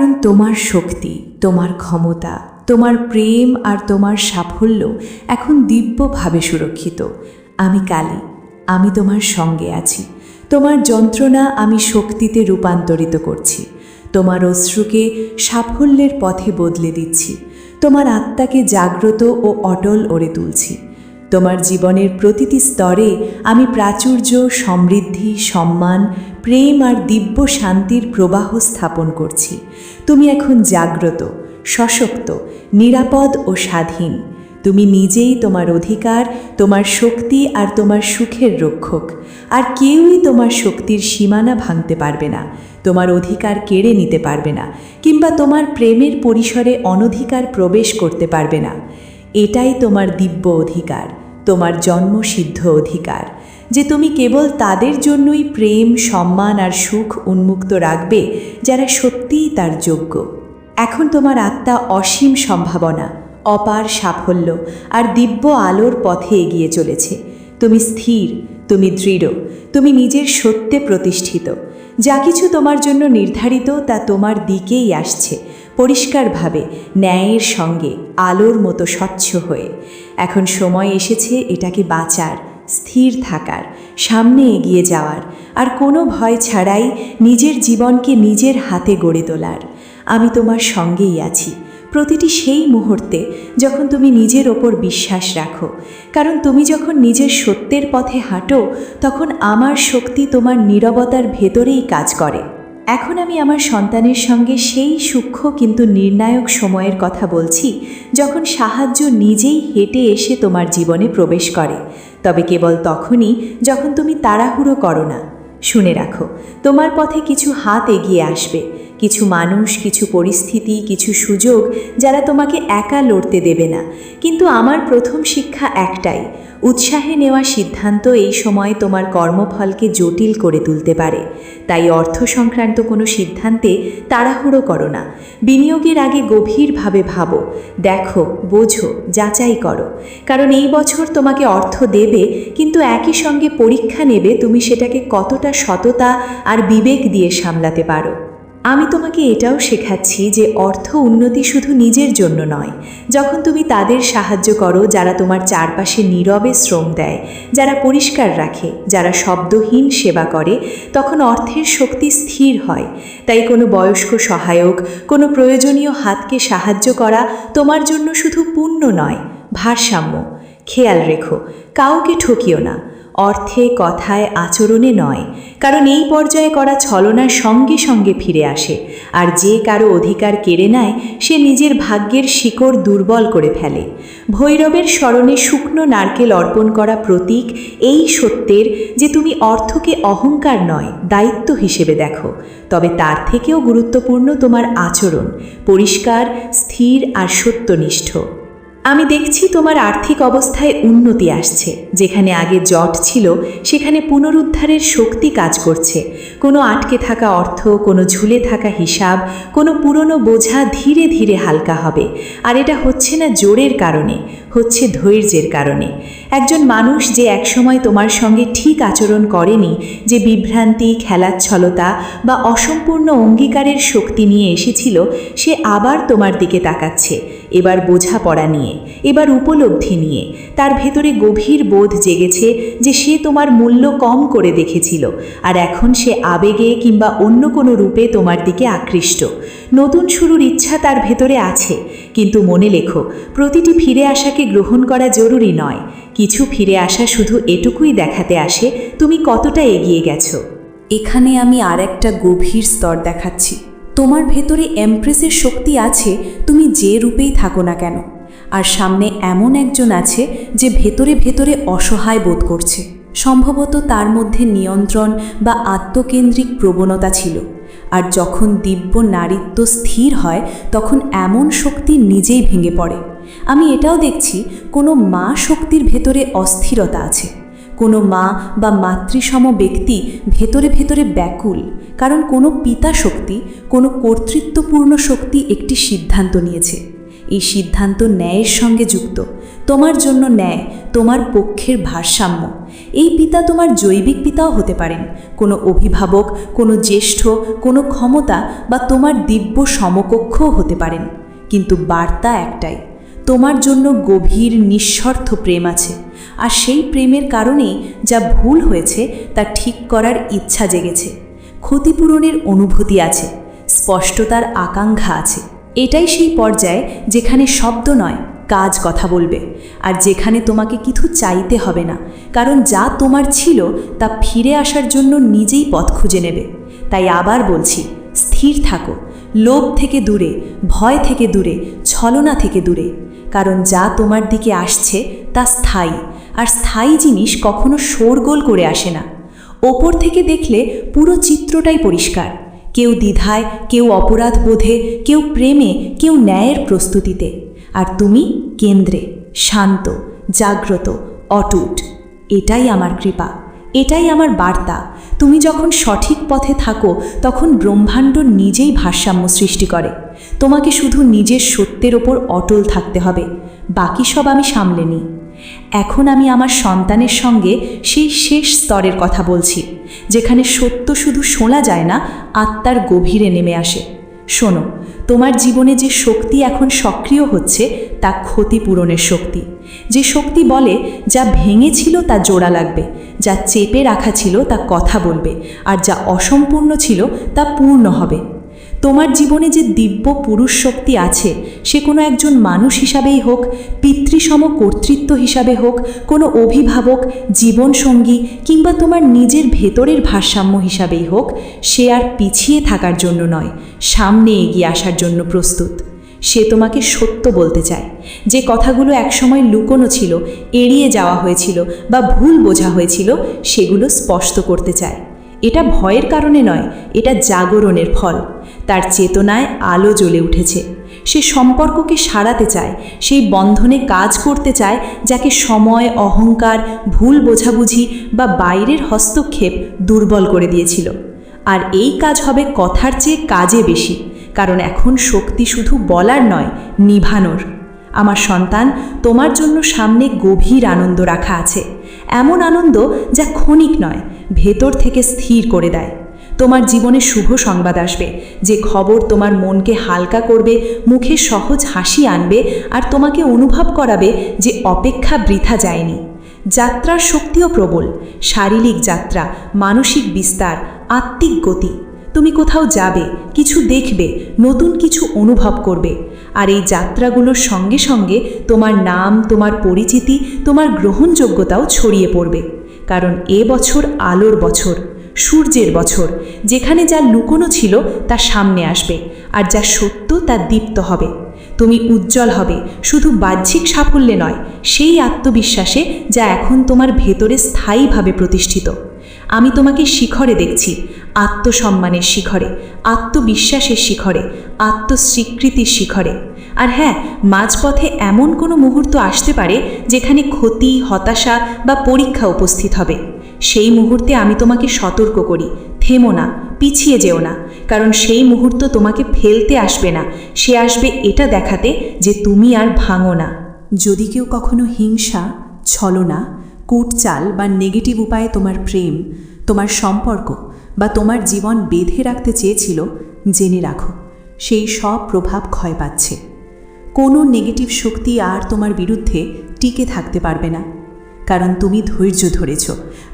কারণ তোমার শক্তি, তোমার ক্ষমতা, তোমার প্রেম আর তোমার সাফল্য এখন দিব্যভাবে সুরক্ষিত। আমি কালী, আমি তোমার সঙ্গে আছি। তোমার যন্ত্রণা আমি শক্তিতে রূপান্তরিত করছি। তোমার অশ্রুকে সাফল্যের পথে বদলে দিচ্ছি। তোমার আত্মাকে জাগ্রত ও অটল ওড়ে তুলছি। তোমার জীবনের প্রতিটি স্তরে আমি প্রাচুর্য, সমৃদ্ধি, সম্মান, প্রেম আর দিব্য শান্তির প্রবাহ স্থাপন করছি। তুমি এখন জাগ্রত, সশক্ত, নিরাপদ ও স্বাধীন। তুমি নিজেই তোমার অধিকার, তোমার শক্তি আর তোমার সুখের রক্ষক। আর কেউই তোমার শক্তির সীমানা ভাঙতে পারবে না, তোমার অধিকার কেড়ে নিতে পারবে না, কিংবা তোমার প্রেমের পরিসরে অনধিকার প্রবেশ করতে পারবে না। এটাই তোমার দিব্য অধিকার। তোমার জন্মসিদ্ধ অধিকার, যে তুমি কেবল তাদের জন্যই প্রেম, সম্মান আর সুখ উন্মুক্ত রাখবে যারা সত্যিই তার যোগ্য। এখন তোমার আত্মা অসীম সম্ভাবনা, অপার সাফল্য আর দিব্য আলোর পথে এগিয়ে চলেছে। তুমি স্থির, তুমি দৃঢ়, তুমি নিজের সত্যে প্রতিষ্ঠিত। যা কিছু তোমার জন্য নির্ধারিত তা তোমার দিকেই আসছে। পরিষ্কারভাবে ন্যায়ের সঙ্গে আলোর মতো স্বচ্ছ হয়ে। এখন সময় এসেছে এটাকে বাঁচার, স্থির থাকার, সামনে এগিয়ে যাওয়ার। আর কোনো ভয় ছাড়াই নিজের জীবনকে নিজের হাতে গড়ে তোলার। আমি তোমার সঙ্গেই আছি। প্রতিটি সেই মুহূর্তে যখন তুমি নিজের ওপর বিশ্বাস রাখো। কারণ তুমি যখন নিজের সত্যের পথে হাঁটো, তখন আমার শক্তি তোমার নীরবতার ভেতরেই কাজ করে। এখন আমি আমার সন্তানের সঙ্গে সেই সূক্ষ্ম কিন্তু নির্ণায়ক সময়ের কথা বলছি, যখন সাহায্য নিজেই হেঁটে এসে তোমার জীবনে প্রবেশ করে। তবে কেবল তখনই যখন তুমি তাড়াহুড়ো করো না। শুনে রাখো, তোমার পথে কিছু হাত এগিয়ে আসবে। কিছু মানুষ, কিছু পরিস্থিতি, কিছু সুযোগ, যারা তোমাকে একা লড়তে দেবে না। কিন্তু আমার প্রথম শিক্ষা একটাই উৎসাহে নেওয়া সিদ্ধান্ত এই সময় তোমার কর্মফলকে জটিল করে তুলতে পারে। তাই অর্থ সংক্রান্ত কোনো সিদ্ধান্তে তাড়াহুড়ো করো না। বিনিয়োগের আগে গভীরভাবে ভাবো। দেখো, বোঝো, যাচাই করো। কারণ এই বছর তোমাকে অর্থ দেবে, কিন্তু একই সঙ্গে পরীক্ষা নেবে তুমি সেটাকে কতটা সততা আর বিবেক দিয়ে সামলাতে পারো। আমি তোমাকে এটাও শেখাচ্ছি যে অর্থ উন্নতি শুধু নিজের জন্য নয়। যখন তুমি তাদের সাহায্য করো, যারা তোমার চারপাশে নীরবে শ্রম দেয়, যারা পরিষ্কার রাখে, যারা শব্দহীন সেবা করে, তখন অর্থের শক্তি স্থির হয়। তাই কোনো বয়স্ক সহায়ক, কোনো প্রয়োজনীয় হাতকে সাহায্য করা তোমার জন্য শুধু পুণ্য নয়, ভারসাম্য। খেয়াল রেখো, কাউকে ঠকিও না। অর্থে, কথায়, আচরণে নয়। কারণ এই পর্যায়ে করা ছলনার সঙ্গে সঙ্গে ফিরে আসে। আর যে কারও অধিকার কেড়ে নেয়, সে নিজের ভাগ্যের শিকড় দুর্বল করে ফেলে। ভৈরবের স্মরণে শুকনো নারকেল অর্পণ করা প্রতীক এই সত্যের যে তুমি অর্থকে অহংকার নয়, দায়িত্ব হিসেবে দেখো। তবে তার থেকেও গুরুত্বপূর্ণ তোমার আচরণ, পরিষ্কার, স্থির আর সত্যনিষ্ঠ। আমি দেখছি তোমার আর্থিক অবস্থায় উন্নতি আসছে। যেখানে আগে জট ছিল, সেখানে পুনরুদ্ধারের শক্তি কাজ করছে। কোনো আটকে থাকা অর্থ, কোনো ঝুলে থাকা হিসাব, কোনো পুরনো বোঝা ধীরে ধীরে হালকা হবে। আর এটা হচ্ছে না জোরের কারণে, হচ্ছে ধৈর্যের কারণে। একজন মানুষ যে একসময় তোমার সঙ্গে ঠিক আচরণ করেনি, যে বিভ্রান্তি, খেলাচ্ছলতা বা অসম্পূর্ণ অঙ্গীকারের শক্তি নিয়ে এসেছিল, সে আবার তোমার দিকে তাকাচ্ছে। এবার বোঝাপড়া নিয়ে, এবার উপলব্ধি নিয়ে। তার ভেতরে গভীর বোধ জেগেছে যে সে তোমার মূল্য কম করে দেখেছিল, আর এখন সে আবেগে কিংবা অন্য কোনো রূপে তোমার দিকে আকৃষ্ট। নতুন শুরুর ইচ্ছা তার ভেতরে আছে, কিন্তু মনে লেখো, প্রতিটি ফিরে আসাকে গ্রহণ করা জরুরি নয়। কিছু ফিরে আসা শুধু এটুকুই দেখাতে আসে, তুমি কতটা এগিয়ে গেছো। এখানে আমি আর একটা গভীর স্তর দেখাচ্ছি। তোমার ভেতরে এমপ্রেসের শক্তি আছে, তুমি যে রূপেই থাকো না কেন। আর সামনে এমন একজন আছে যে ভেতরে ভেতরে অসহায় বোধ করছে। সম্ভবত তার মধ্যে নিয়ন্ত্রণ বা আত্মকেন্দ্রিক প্রবণতা ছিল। আর যখন দিব্য নারীত্ব স্থির হয়, তখন এমন শক্তি নিজেই ভেঙে পড়ে। আমি এটাও দেখছি, কোনো মা শক্তির ভেতরে অস্থিরতা আছে। কোনো মা বা মাতৃসম ব্যক্তি ভেতরে ভেতরে ব্যাকুল, কারণ কোনো পিতা শক্তি, কোনো কর্তৃত্বপূর্ণ শক্তি একটি সিদ্ধান্ত নিয়েছে। এই সিদ্ধান্ত ন্যায়ের সঙ্গে যুক্ত, তোমার জন্য ন্যায়, তোমার পক্ষের ভারসাম্য। এই পিতা তোমার জৈবিক পিতাও হতে পারেন, কোনো অভিভাবক, কোনো জ্যেষ্ঠ, কোনো ক্ষমতা বা তোমার দিব্য সমকক্ষও হতে পারেন। কিন্তু বার্তা একটাই তোমার জন্য গভীর নিঃস্বার্থ প্রেম আছে। আর সেই প্রেমের কারণেই যা ভুল হয়েছে তা ঠিক করার ইচ্ছা জেগেছে। ক্ষতিপূরণের অনুভূতি আছে, স্পষ্টতার আকাঙ্ক্ষা আছে। এটাই সেই পর্যায়ে যেখানে শব্দ নয়, কাজ কথা বলবে। আর যেখানে তোমাকে কিছু চাইতে হবে না, কারণ যা তোমার ছিল তা ফিরে আসার জন্য নিজেই পথ খুঁজে নেবে। তাই আবার বলছি, স্থির থাকো। লোভ থেকে দূরে, ভয় থেকে দূরে, ছলনা থেকে দূরে। কারণ যা তোমার দিকে আসছে, তা স্থায়ী। আর স্থায়ী জিনিস কখনো শোরগোল করে আসে না। ওপর থেকে দেখলে পুরো চিত্রটাই পরিষ্কার। কেউ দ্বিধায়, কেউ অপরাধ বোধে, কেউ প্রেমে, কেউ ন্যায়ের প্রস্তুতিতে। আর তুমি কেন্দ্রে, শান্ত, জাগ্রত, অটুট। এটাই আমার কৃপা। এটাই আমার বার্তা। তুমি যখন সঠিক পথে থাকো, তখন ব্রহ্মাণ্ড নিজেই ভারসাম্য সৃষ্টি করে। তোমাকে শুধু নিজের সত্যের ওপর অটল থাকতে হবে। বাকি সব আমি সামলে নিই। এখন আমি আমার সন্তানের সঙ্গে সেই শেষ স্তরের কথা বলছি, যেখানে সত্য শুধু শোনা যায় না, আত্মার গভীরে নেমে আসে। শোনো, তোমার জীবনে যে শক্তি এখন সক্রিয় হচ্ছে, তা ক্ষতিপূরণের শক্তি। যে শক্তি বলে, যা ভেঙেছিল তা জোড়া লাগবে। যা চেপে রাখা ছিল তা কথা বলবে, আর যা অসম্পূর্ণ ছিল তা পূর্ণ হবে। তোমার জীবনে যে দিব্য পুরুষ শক্তি আছে, সে কোনো একজন মানুষ হিসাবেই হোক, পিতৃসম কর্তৃত্ব হিসাবে হোক, কোনো অভিভাবক, জীবনসঙ্গী, কিংবা তোমার নিজের ভেতরের ভারসাম্য হিসাবেই হোক, সে আর পিছিয়ে থাকার জন্য নয়, সামনে এগিয়ে আসার জন্য প্রস্তুত। সে তোমাকে সত্য বলতে চায়। যে কথাগুলো একসময় লুকোনো ছিল, এড়িয়ে যাওয়া হয়েছিল বা ভুল বোঝা হয়েছিল, সেগুলো স্পষ্ট করতে চায়। এটা ভয়ের কারণে নয়, এটা জাগরণের ফল। তার চেতনায় আলো জ্বলে উঠেছে। সে সম্পর্ককে সারাতে চায়, সেই বন্ধনে কাজ করতে চায়, যাকে সময়, অহংকার, ভুল বোঝাবুঝি বা বাইরের হস্তক্ষেপ দুর্বল করে দিয়েছিল। আর এই কাজ হবে কথার চেয়ে কাজে বেশি। কারণ এখন শক্তি শুধু বলার নয়, নিভানোর। আমার সন্তান, তোমার জন্য সামনে গভীর আনন্দ রাখা আছে। এমন আনন্দ যা ক্ষণিক নয়, ভেতর থেকে স্থির করে দেয়। তোমার জীবনে শুভ সংবাদ আসবে, যে খবর তোমার মনকে হালকা করবে, মুখে সহজ হাসি আনবে, আর তোমাকে অনুভব করাবে যে অপেক্ষা বৃথা যায়নি। যাত্রার শক্তিও প্রবল, শারীরিক যাত্রা, মানসিক বিস্তার, আত্মিক গতি। তুমি কোথাও যাবে, কিছু দেখবে, নতুন কিছু অনুভব করবে। আর এই যাত্রাগুলোর সঙ্গে সঙ্গে তোমার নাম, তোমার পরিচিতি, তোমার গ্রহণযোগ্যতাও ছড়িয়ে পড়বে। কারণ এ বছর আলোর বছর, সূর্যের বছর, যেখানে যা লুকোনো ছিল তা সামনে আসবে, আর যা সত্য তা দীপ্ত হবে। তুমি উজ্জ্বল হবে, শুধু বাহ্যিক সাফল্যে নয়, সেই আত্মবিশ্বাসে যা এখন তোমার ভেতরে স্থায়ীভাবে প্রতিষ্ঠিত। আমি তোমাকে শিখরে দেখছি আত্মসম্মানের শিখরে, আত্মবিশ্বাসের শিখরে, আত্মস্বীকৃতির শিখরে। আর হ্যাঁ মাঝপথে এমন কোনো মুহূর্ত আসতে পারে যেখানে ক্ষতি, হতাশা বা পরীক্ষা উপস্থিত হবে। সেই মুহূর্তে আমি তোমাকে সতর্ক করি, থেমো না, পিছিয়ে যেও না। কারণ সেই মুহূর্ত তোমাকে ফেলতে আসবে না, সে আসবে এটা দেখাতে যে তুমি আর ভাঙো না। যদি কেউ কখনো হিংসা, ছলনা, কুটচাল বা নেগেটিভ উপায়ে তোমার প্রেম তোমার সম্পর্ক বা তোমার জীবন বেঁধে রাখতে চেয়েছিল, জেনে রাখো, সেই সব প্রভাব ক্ষয় পাচ্ছে। কোনো নেগেটিভ শক্তি আর তোমার বিরুদ্ধে টিকে থাকতে পারবে না, কারণ তুমি ধৈর্য ধরেছ,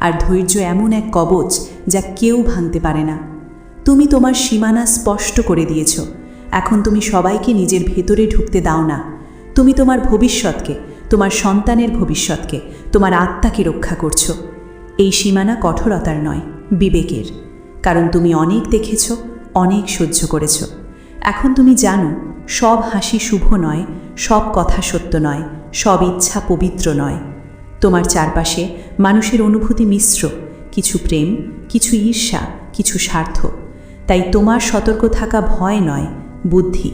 আর ধৈর্য এমন এক কবচ যা কেউ ভাঙতে পারে না। তুমি তোমার সীমানা স্পষ্ট করে দিয়েছ, এখন তুমি সবাইকে নিজের ভেতরে ঢুকতে দাও না। তুমি তোমার ভবিষ্যৎকে, তোমার সন্তানের ভবিষ্যৎকে, তোমার আত্মাকে রক্ষা করছ। এই সীমানা কঠোরতার নয়, বিবেকের। কারণ তুমি অনেক দেখেছ, অনেক সহ্য করেছ। এখন তুমি জানো, সব হাসি শুভ নয়, সব কথা সত্য নয়, সব ইচ্ছা পবিত্র নয়। তোমার চারপাশে মানুষের অনুভূতি মিশ্র, কিছু প্রেম, কিছু ঈর্ষা, কিছু স্বার্থ। তাই তোমার সতর্ক থাকা ভয় নয়, বুদ্ধি।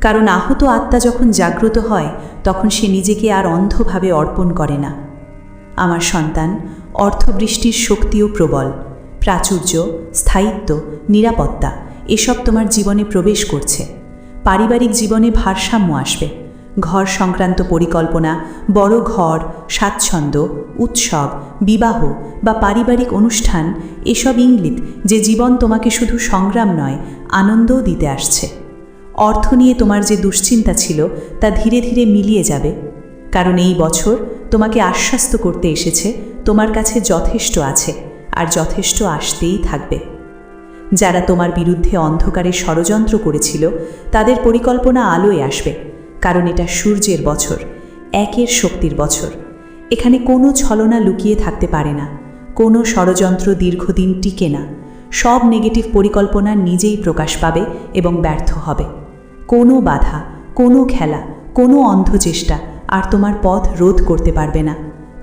কারণ আহত আত্মা যখন জাগ্রত হয়, তখন সে নিজেকে আর অন্ধভাবে অর্পণ করে না। আমার সন্তান অর্থবৃষ্টির শক্তিও প্রবল। প্রাচুর্য, স্থায়িত্ব, নিরাপত্তা, এসব তোমার জীবনে প্রবেশ করছে। পারিবারিক জীবনে ভারসাম্য আসবে। ঘর সংক্রান্ত পরিকল্পনা, বড় ঘর, স্বাচ্ছন্দ্য, উৎসব, বিবাহ বা পারিবারিক অনুষ্ঠান, এসব ইঙ্গিত যে জীবন তোমাকে শুধু সংগ্রাম নয়, আনন্দও দিতে আসছে। অর্থ নিয়ে তোমার যে দুশ্চিন্তা ছিল, তা ধীরে ধীরে মিলিয়ে যাবে। কারণ এই বছর তোমাকে আশ্বস্ত করতে এসেছে, তোমার কাছে যথেষ্ট আছে আর যথেষ্ট আসতেই থাকবে। যারা তোমার বিরুদ্ধে অন্ধকারে ষড়যন্ত্র করেছিল, তাদের পরিকল্পনা আলোয় আসবে, কারণ এটা সূর্যের বছর, একের শক্তির বছর। এখানে কোনো ছলনা লুকিয়ে থাকতে পারে না, কোনো ষড়যন্ত্র দীর্ঘদিন টিকে না, সব নেগেটিভ পরিকল্পনা নিজেই প্রকাশ পাবে এবং ব্যর্থ হবে। কোনো বাধা, কোনো খেলা, কোনো অন্ধ চেষ্টা আর তোমার পথ রোধ করতে পারবে না,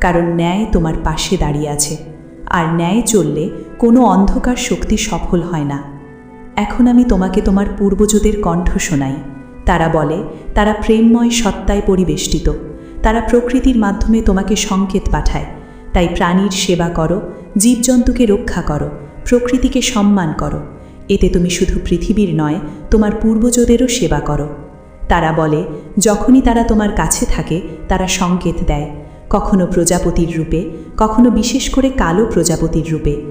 কারণ ন্যায় তোমার পাশে দাঁড়িয়ে আছে। আর ন্যায় চললে কোনো অন্ধকার শক্তি সফল হয় না। এখন আমি তোমাকে তোমার পূর্বজদের কণ্ঠ শোনাই। তারা বলে, তারা প্রেমময় সত্তায় পরিবেষ্টিত। তারা প্রকৃতির মাধ্যমে তোমাকে সংকেত পাঠায়। তাই প্রাণীর সেবা করো, জীবজন্তুকে রক্ষা করো, প্রকৃতিকে সম্মান করো। এতে তুমি শুধু পৃথিবীর নয়, তোমার পূর্বজদেরও সেবা করো। তারা বলে, যখনই তারা তোমার কাছে থাকে, তারা সংকেত দেয়। কখনো প্রজাপতির রূপে, কখনো বিশেষ করে কালো প্রজাপতির রূপে।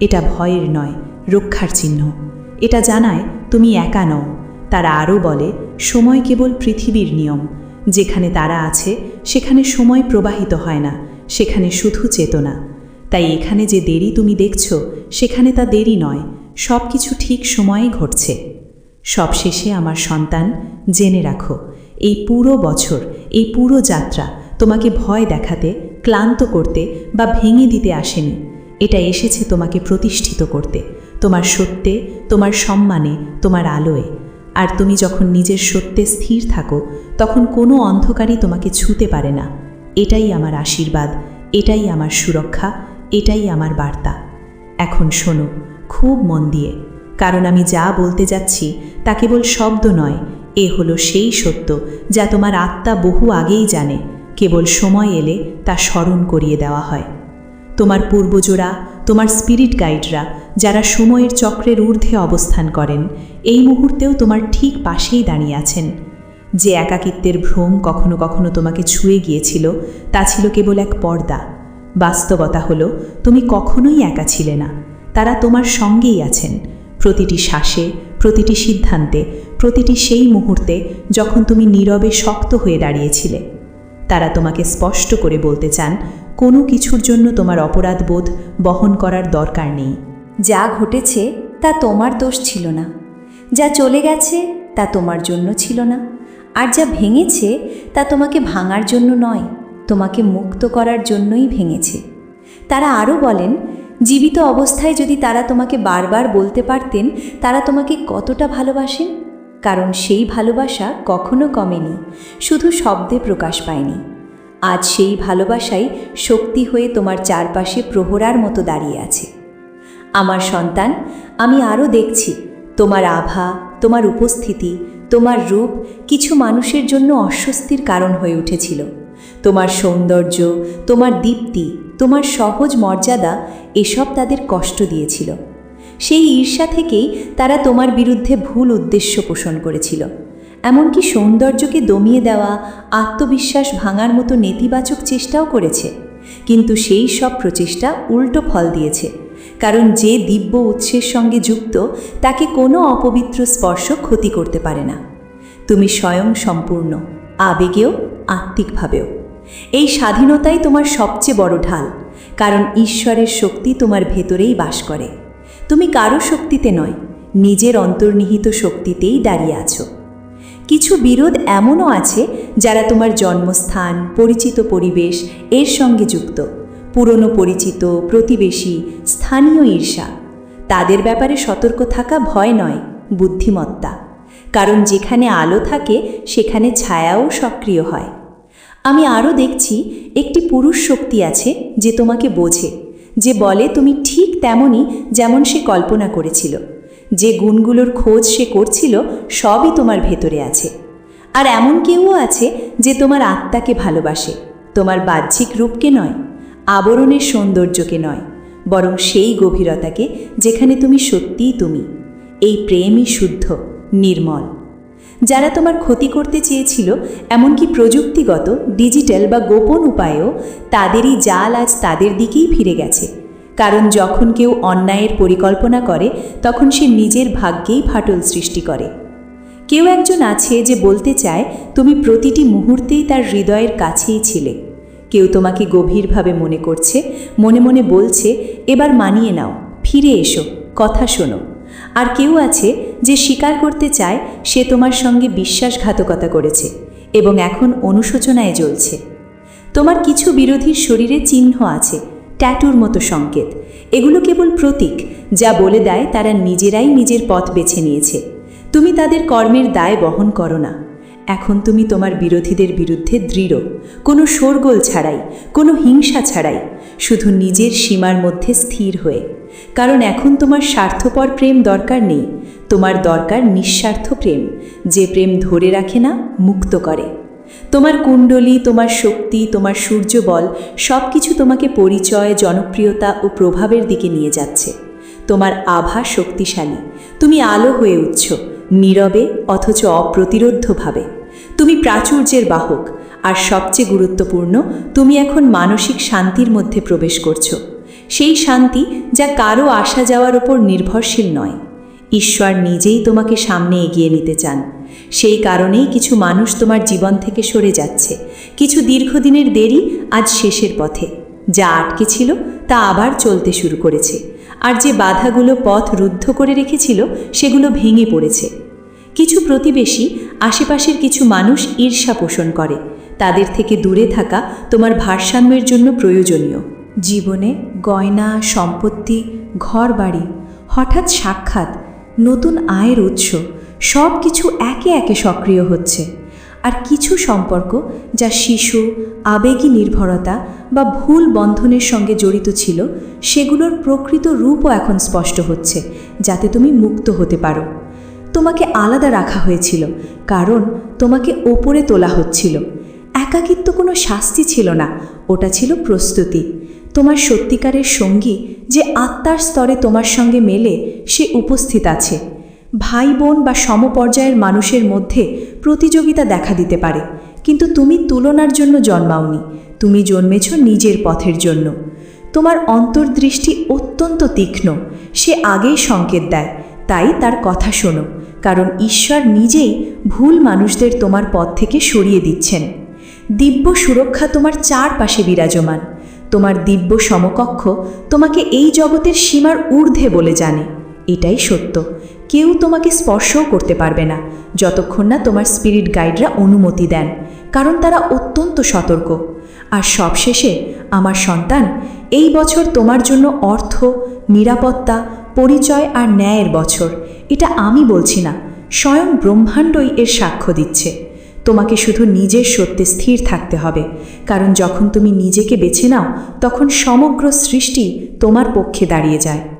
এটা ভয়ের নয়, রক্ষার চিহ্ন। এটা জানায়, তুমি একা নও। তারা আরও বলে, সময় কেবল পৃথিবীর নিয়ম। যেখানে তারা আছে, সেখানে সময় প্রবাহিত হয় না, সেখানে শুধু চেতনা। তাই এখানে যে দেরি তুমি দেখছ, সেখানে তা দেরি নয়। সব কিছু ঠিক সময়ে ঘটছে। সবশেষে আমার সন্তান, জেনে রাখো, এই পুরো বছর, এই পুরো যাত্রা তোমাকে ভয় দেখাতে, ক্লান্ত করতে বা ভেঙে দিতে আসেনি। এটা এসেছে তোমাকে প্রতিষ্ঠিত করতে, তোমার সত্যে, তোমার সম্মানে, তোমার আলোয়। আর তুমি যখন নিজের সত্যে স্থির থাকো, তখন কোনো অন্ধকারই তোমাকে ছুতে পারে না। এটাই আমার আশীর্বাদ, এটাই আমার সুরক্ষা, এটাই আমার বার্তা। এখন শোনো, খুব মন দিয়ে। কারণ আমি যা বলতে যাচ্ছি তা কেবল শব্দ নয়, এ হলো সেই সত্য যা তোমার আত্মা বহু আগেই জানে, কেবল সময় এলে তা স্মরণ করিয়ে দেওয়া হয়। তোমার পূর্বজোরা তোমার স্পিরিট গাইডরা যারা সময়ের চক্রের ঊর্ধ্বে অবস্থান করেন, এই মুহূর্তেও তোমার ঠিক পাশেই দাঁড়িয়ে আছেন। যে একাকিত্বের ভ্রম কখনো কখনো তোমাকে ছুঁয়ে গিয়েছিল, তা ছিল কেবল এক পর্দা। বাস্তবতা হলো, তুমি কখনোই একা ছিলে না, তারা তোমার সঙ্গেই আছেন। প্রতিটি শ্বাসে, প্রতিটি সিদ্ধান্তে, প্রতিটি সেই মুহূর্তে যখন তুমি নীরবে শক্ত হয়ে দাঁড়িয়েছিলে। তারা তোমাকে স্পষ্ট করে বলতে চান, কোনো কিছুর জন্য তোমার অপরাধ বোধ বহন করার দরকার নেই। যা ঘটেছে, তা তোমার দোষ ছিল না। যা চলে গেছে, তা তোমার জন্য ছিল না। আর যা ভেঙেছে, তা তোমাকে ভাঙার জন্য নয়, তোমাকে মুক্ত করার জন্যই ভেঙেছে। তারা আরও বলেন জীবিত অবস্থায় যদি তারা তোমাকে বারবার বলতে পারতেন, তারা তোমাকে কতটা ভালোবাসেন? কারণ সেই ভালোবাসা কখনো কমেনি, শুধু শব্দে প্রকাশ পায়নি। আজ সেই ভালোবাসাই শক্তি হয়ে তোমার চারপাশে প্রহরার মতো দাঁড়িয়ে আছে। আমার সন্তান, আমি আরও দেখছি, তোমার আভা, তোমার উপস্থিতি, তোমার রূপ কিছু মানুষের জন্য অস্বস্তির কারণ হয়ে উঠেছিল। তোমার সৌন্দর্য, তোমার দীপ্তি, তোমার সহজ মর্যাদা এসব তাদের কষ্ট দিয়েছিল। সেই ঈর্ষা থেকেই তারা তোমার বিরুদ্ধে ভুল উদ্দেশ্য পোষণ করেছিল। এমনকি সৌন্দর্যকে দমিয়ে দেওয়া, আত্মবিশ্বাস ভাঙার মতো নেতিবাচক চেষ্টাও করেছে। কিন্তু সেই সব প্রচেষ্টা উল্টো ফল দিয়েছে। কারণ যে দিব্য উৎসের সঙ্গে যুক্ত, তাকে কোনো অপবিত্র স্পর্শ ক্ষতি করতে পারে না। তুমি স্বয়ং সম্পূর্ণ, আবেগেও, আত্মিকভাবেও। এই স্বাধীনতাই তোমার সবচেয়ে বড় ঢাল, কারণ ঈশ্বরের শক্তি তোমার ভেতরেই বাস করে। তুমি কারও শক্তিতে নয়, নিজের অন্তর্নিহিত শক্তিতেই দাঁড়িয়ে আছো। কিছু বিরোধ এমনও আছে যারা তোমার জন্মস্থান, পরিচিত পরিবেশ, এর সঙ্গে যুক্ত। পুরনো পরিচিত, প্রতিবেশী, স্থানীয় ঈর্ষা। তাদের ব্যাপারে সতর্ক থাকা ভয় নয়, বুদ্ধিমত্তা। কারণ যেখানে আলো থাকে, সেখানে ছায়াও সক্রিয় হয়। আমি আরও দেখছি, একটি পুরুষ শক্তি আছে যে তোমাকে বোঝে, যে বলে তুমি ঠিক তেমনই যেমন সে কল্পনা করেছিল। যে গুণগুলোর খোঁজ সে করছিল সবই তোমার ভেতরে আছে। আর এমন কেউও আছে যে তোমার আত্মাকে ভালোবাসে, তোমার বাহ্যিক রূপকে নয়, আবরণের সৌন্দর্যকে নয়, বরং সেই গভীরতাকে যেখানে তুমি সত্যিই তুমি। এই প্রেমই শুদ্ধ, নির্মল। যারা তোমার ক্ষতি করতে চেয়েছিল, এমনকি প্রযুক্তিগত, ডিজিটাল বা গোপন উপায়েও, তাদেরই জাল আজ তাদের দিকেই ফিরে গেছে। কারণ যখন কেউ অন্যায়ের পরিকল্পনা করে, তখন সে নিজের ভাগ্যেই ফাটল সৃষ্টি করে। কেউ একজন আছে যে বলতে চায়, তুমি প্রতিটি মুহূর্তেই তার হৃদয়ের কাছেই ছিলে। কেউ তোমাকে গভীরভাবে মনে করছে, মনে মনে বলছে, এবার মানিয়ে নাও, ফিরে এসো, কথা শোনো। আর কেউ আছে যে স্বীকার করতে চায়, সে তোমার সঙ্গে বিশ্বাসঘাতকতা করেছে এবং এখন অনুশোচনায় জ্বলছে। তোমার কিছু বিরোধীর শরীরে চিহ্ন আছে, ট্যাটুর মতো সংকেত। এগুলো কেবল প্রতীক, যা বলে দেয় তারা নিজেরাই নিজের পথ বেছে নিয়েছে। তুমি তাদের কর্মের দায় বহন করো না। এখন তুমি তোমার বিরোধীদের বিরুদ্ধে দৃঢ়। কোনো শোরগোল ছাড়াই, কোনো হিংসা ছাড়াই, শুধু নিজের সীমার মধ্যে স্থির হয়ে। কারণ এখন তোমার স্বার্থপর প্রেম দরকার নেই। তোমার দরকার নিঃস্বার্থ প্রেম, যে প্রেম ধরে রাখে না, মুক্ত করে। তোমার কুণ্ডলী, তোমার শক্তি, তোমার সূর্যবল সব কিছু তোমাকে পরিচয়, জনপ্রিয়তা ও প্রভাবের দিকে নিয়ে যাচ্ছে। তোমার আভা শক্তিশালী। তুমি আলো হয়ে উঠছ, নীরবে অথচ অপ্রতিরোধ্যভাবে। তুমি প্রাচুর্যের বাহক। আর সবচেয়ে গুরুত্বপূর্ণ, তুমি এখন মানসিক শান্তির মধ্যে প্রবেশ করছ। সেই শান্তি যা কারও আসা যাওয়ার ওপর নির্ভরশীল নয়। ঈশ্বর নিজেই তোমাকে সামনে এগিয়ে নিতে চান। সেই কারণেই কিছু মানুষ তোমার জীবন থেকে সরে যাচ্ছে। কিছু দীর্ঘদিনের দেরি আজ শেষের পথে। যা আটকে ছিল, তা আবার চলতে শুরু করেছে। আর যে বাধাগুলো পথ রুদ্ধ করে রেখেছিল, সেগুলো ভেঙে পড়েছে। কিছু প্রতিবেশী, আশেপাশের কিছু মানুষ ঈর্ষা পোষণ করে। তাদের থেকে দূরে থাকা তোমার ভারসাম্যের জন্য প্রয়োজনীয়। জীবনে গয়না, সম্পত্তি ঘর বাড়ি হঠাৎ সাক্ষাৎ, নতুন আয়ের উৎস, সব কিছু একে একে সক্রিয় হচ্ছে। আর কিছু সম্পর্ক যা শিশু, আবেগী নির্ভরতা বা ভুল বন্ধনের সঙ্গে জড়িত ছিল, সেগুলোর প্রকৃত রূপও এখন স্পষ্ট হচ্ছে, যাতে তুমি মুক্ত হতে পারো। তোমাকে আলাদা রাখা হয়েছিল, কারণ তোমাকে ওপরে তোলা হচ্ছিল। একাকিত্ব কোনো শাস্তি ছিল না, ওটা ছিল প্রস্তুতি। তোমার সত্যিকারের সঙ্গী যে আত্মার স্তরে তোমার সঙ্গে মেলে, সে উপস্থিত আছে। ভাই, বোন বা সমপর্যায়ের মানুষের মধ্যে প্রতিযোগিতা দেখা দিতে পারে, কিন্তু তুমি তুলনার জন্য জন্মাওনি। তুমি জন্মেছ নিজের পথের জন্য। তোমার অন্তর্দৃষ্টি অত্যন্ত তীক্ষ্ণ। সে আগেই সংকেত দেয়। তাই তার কথা শোনো, কারণ ঈশ্বর নিজেই ভুল মানুষদের তোমার পথ থেকে সরিয়ে দিচ্ছেন। দিব্য সুরক্ষা তোমার চারপাশে বিরাজমান। তোমার দিব্য সমকক্ষ তোমাকে এই জগতের সীমার ঊর্ধ্বে বলে জানে। এটাই সত্য। কেউ তোমাকে স্পর্শও করতে পারবে না, যতক্ষণ না তোমার স্পিরিট গাইডরা অনুমতি দেন, কারণ তারা অত্যন্ত সতর্ক। আর সবশেষে, আমার সন্তান, এই বছর তোমার জন্য অর্থ, নিরাপত্তা, পরিচয় আর ন্যায়ের বছর। এটা আমি বলছি না, স্বয়ং ব্রহ্মাণ্ডই এর সাক্ষ্য দিচ্ছে। তোমাকে শুধু নিজের সত্যে স্থির থাকতে হবে। কারণ যখন তুমি নিজেকে বেছে নাও, তখন সমগ্র সৃষ্টি তোমার পক্ষে দাঁড়িয়ে যায়।